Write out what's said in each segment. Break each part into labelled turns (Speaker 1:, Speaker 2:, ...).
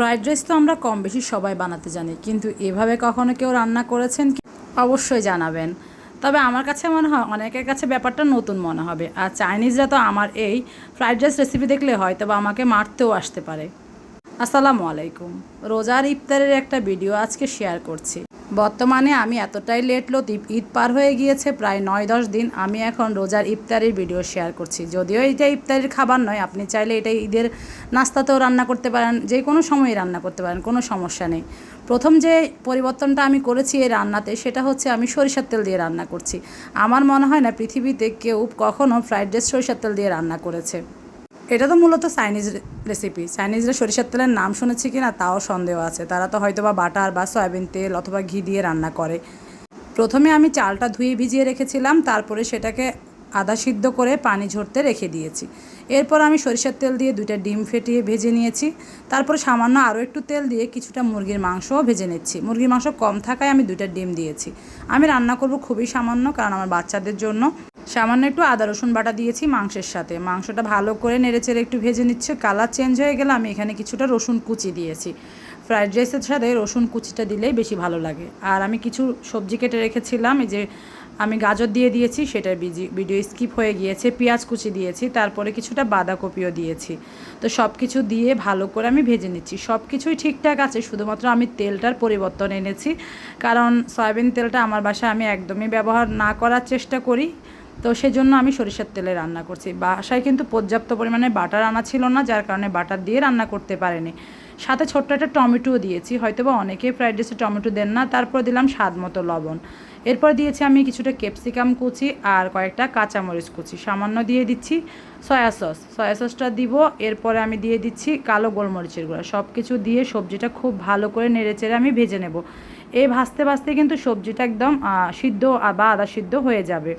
Speaker 1: Fried rice তো আমরা কম বেশি সবাই বানাতে জানি, কিন্তু এভাবে কখনো কেউ রান্না করেছেন অবশ্যই জানাবেন। তবে আমার কাছে মনে হয় অনেকের কাছে ব্যাপারটা নতুন মনে হবে, আর চাইনিজরা তো আমার এই ফ্রাইড রাইস রেসিপি দেখলে হয় তবে আমাকে মারতেও আসতে পারে। আসসালামু আলাইকুম। রোজার ইফতারের একটা ভিডিও আজকে শেয়ার করছি। বর্তমানে আমি এতটাই লেট লত ঈদ পার হয়ে গিয়েছে, প্রায় নয় দশ দিন আমি এখন রোজার ইফতারের ভিডিও শেয়ার করছি। যদিও এটা ইফতারের খাবার নয়, আপনি চাইলে এটা ঈদের নাস্তাতেও রান্না করতে পারেন, যে কোনো সময় রান্না করতে পারেন, কোনো সমস্যা নেই। প্রথম যে পরিবর্তনটা আমি করেছি এই রান্নাতে, সেটা হচ্ছে আমি সরিষার তেল দিয়ে রান্না করছি। আমার মনে হয় না পৃথিবীতে কেউ কখনও ফ্রাইড রাইস সরিষার তেল দিয়ে রান্না করেছে। এটা তো মূলত চাইনিজ রেসিপি চাইনিজরা সরিষার তেলের নাম শুনেছি কি না তাও সন্দেহ আছে। তারা তো হয়তো বা বাটার বা সয়াবিন তেল অথবা ঘি দিয়ে রান্না করে। প্রথমে আমি চালটা ধুয়ে ভিজিয়ে রেখেছিলাম, তারপরে সেটাকে আদা সিদ্ধ করে পানি ঝরতে রেখে দিয়েছি। এরপর আমি সরিষার তেল দিয়ে দুইটা ডিম ফেটিয়ে ভেজে নিয়েছি। তারপর সামান্য আরও একটু তেল দিয়ে কিছুটা মুরগির মাংসও ভেজে নিচ্ছি। মুরগির মাংস কম থাকায় আমি দুইটা ডিম দিয়েছি। আমি রান্না করব খুবই সামান্য, কারণ আমার বাচ্চাদের জন্য। সামান্য একটু আদা, রসুন বাটা দিয়েছি মাংসের সাথে। মাংসটা ভালো করে নেড়েচেড়ে একটু ভেজে নিচ্ছে, কালার চেঞ্জ হয়ে গেলে আমি এখানে কিছুটা রসুন কুচি দিয়েছি। ফ্রাইড রাইসের সাথে রসুন কুচিটা দিলেই বেশি ভালো লাগে। আর আমি কিছু সবজি কেটে রেখেছিলাম, এই যে আমি গাজর দিয়ে দিয়েছি, সেটার ভিডিও স্কিপ হয়ে গিয়েছে, পেঁয়াজ কুচি দিয়েছি, তারপরে কিছুটা বাঁধাকপিও দিয়েছি। তো সব কিছু দিয়ে ভালো করে আমি ভেজে নিচ্ছি। সব কিছুই ঠিকঠাক আছে, শুধুমাত্র আমি তেলটার পরিবর্তন এনেছি। কারণ সয়াবিন তেলটা আমার বাসায় আমি একদমই ব্যবহার না করার চেষ্টা করি। তো সেজন্য আমি সরিষার তেলে রান্না করছি। বাসায় কিন্তু পর্যাপ্ত পরিমাণে বাটার আনা ছিল না, যার কারণে বাটার দিয়ে রান্না করতে পারেনি। সাথে ছোট্ট একটা টমেটোও দিয়েছি হয়তো বা অনেকেই ফ্রাইড রাইসে টমেটো দেন না, তারপর দিলাম স্বাদ মতো লবণ। এরপর দিয়েছি আমি কিছুটা ক্যাপসিকাম কুচি আর কয়েকটা কাঁচামরিচ কুচি। সামান্য দিয়ে দিচ্ছি সয়া সস। সয়া সসটা দিব, এরপরে আমি দিয়ে দিচ্ছি কালো গোলমরিচের গুঁড়া। সব কিছু দিয়ে সবজিটা খুব ভালো করে নেড়েচেড়ে আমি ভেজে নেব। এই ভাজতে ভাজতে কিন্তু সবজিটা একদম সিদ্ধ বা আদা সিদ্ধ হয়ে যাবে।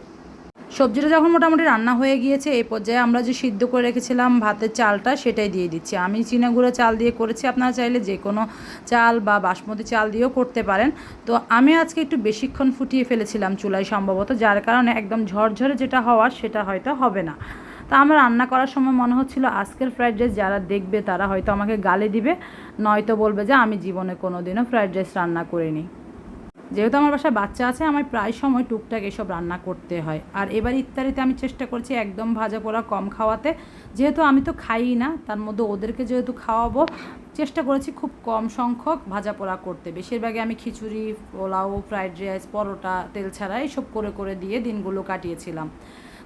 Speaker 1: সবজিটা যখন মোটামুটি রান্না হয়ে গিয়েছে, এই পর্যায়ে আমরা যে সিদ্ধ করে রেখেছিলাম ভাতের চালটা সেটাই দিয়ে দিচ্ছি। আমি চিনা গুঁড়ো চাল দিয়ে করেছি, আপনারা চাইলে যে কোনো চাল বা বাসমতি চাল দিয়েও করতে পারেন। তো আমি আজকে একটু বেশিক্ষণ ফুটিয়ে ফেলেছিলাম চুলায় সম্ভবত, যার কারণে একদম ঝরঝরে যেটা হওয়ার সেটা হয়তো হবে না। তা আমার রান্না করার সময় মনে হচ্ছিল, আজকের ফ্রাইড রাইস যারা দেখবে তারা হয়তো আমাকে গালে দিবে, নয়তো বলবে যে আমি জীবনে কোনো দিনও রাইস রান্না করিনি। যেহেতু আমার বাসায় বাচ্চা আছে আমার প্রায় সময় টুকটাক এসব রান্না করতে হয়। আর এবার ইত্যাদিতে আমি চেষ্টা করছি একদম ভাজা পোড়া কম খাওয়াতে। যেহেতু আমি তো খাই না, তার মধ্যে ওদেরকে যেহেতু খাওয়াবো, চেষ্টা করেছি খুব কম সংখ্যক ভাজা পোড়া করতে। বেশিরভাগে আমি খিচুড়ি, পোলাও, ফ্রাইড রাইস, পরোটা, তেল ছাড়া এইসব করে করে দিয়ে দিনগুলো কাটিয়েছিলাম।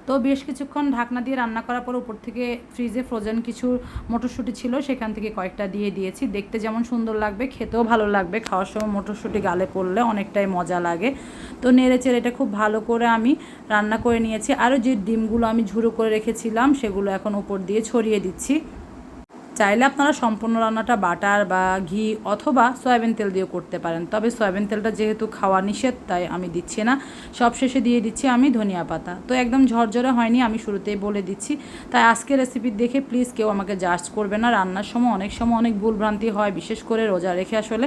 Speaker 1: তো বেশ কিছুক্ষণ ঢাকনা দিয়ে রান্না করার পর উপর থেকে ফ্রিজে ফ্রোজেন কিছু মটরশুঁটি ছিল, সেখান থেকে কয়েকটা দিয়ে দিয়েছি। দেখতে যেমন সুন্দর লাগবে, খেতেও ভালো লাগবে। খাওয়ার সময় মটরশুঁটি গালে করলে অনেকটাই মজা লাগে। তো নেড়ে চেড়ে এটা খুব ভালো করে আমি রান্না করে নিয়েছি। আরও যে ডিমগুলো আমি ঝুড়ো করে রেখেছিলাম, সেগুলো এখন উপর দিয়ে ছড়িয়ে দিচ্ছি। চাইলে আপনারা সম্পূর্ণ রান্নাটা বাটার বা ঘি অথবা সয়াবিন তেল দিয়েও করতে পারেন। তবে সয়াবিন তেলটা যেহেতু খাওয়া নিষেধ, তাই আমি দিচ্ছি না। সবশেষে দিয়ে দিচ্ছি আমি ধনিয়া পাতা। তো একদম ঝরঝরে হয়নি, আমি শুরুতেই বলে দিচ্ছি। তাই আজকে রেসিপি দেখে প্লিজ কেউ আমাকে জাজ করবে না। রান্নার সময় অনেক সময় অনেক ভুলভ্রান্তি হয়, বিশেষ করে রোজা রেখে আসলে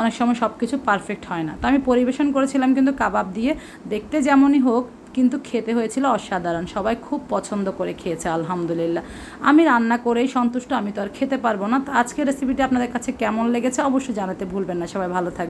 Speaker 1: অনেক সময় সব কিছু পারফেক্ট হয় না। তো আমি পরিবেশন করেছিলাম কিন্তু কাবাব দিয়ে। দেখতে যেমনই হোক কিন্তু খেতে হয়েছিল অসাধারণ। সবাই খুব পছন্দ করে খেয়েছে, আলহামদুলিল্লাহ। আমি রান্না করেই সন্তুষ্ট, আমি তো আর খেতে পারব না। তো আজকের রেসিপিটি আপনাদের কাছে কেমন লেগেছে অবশ্যই জানাতে ভুলবেন না। সবাই ভালো থাকবে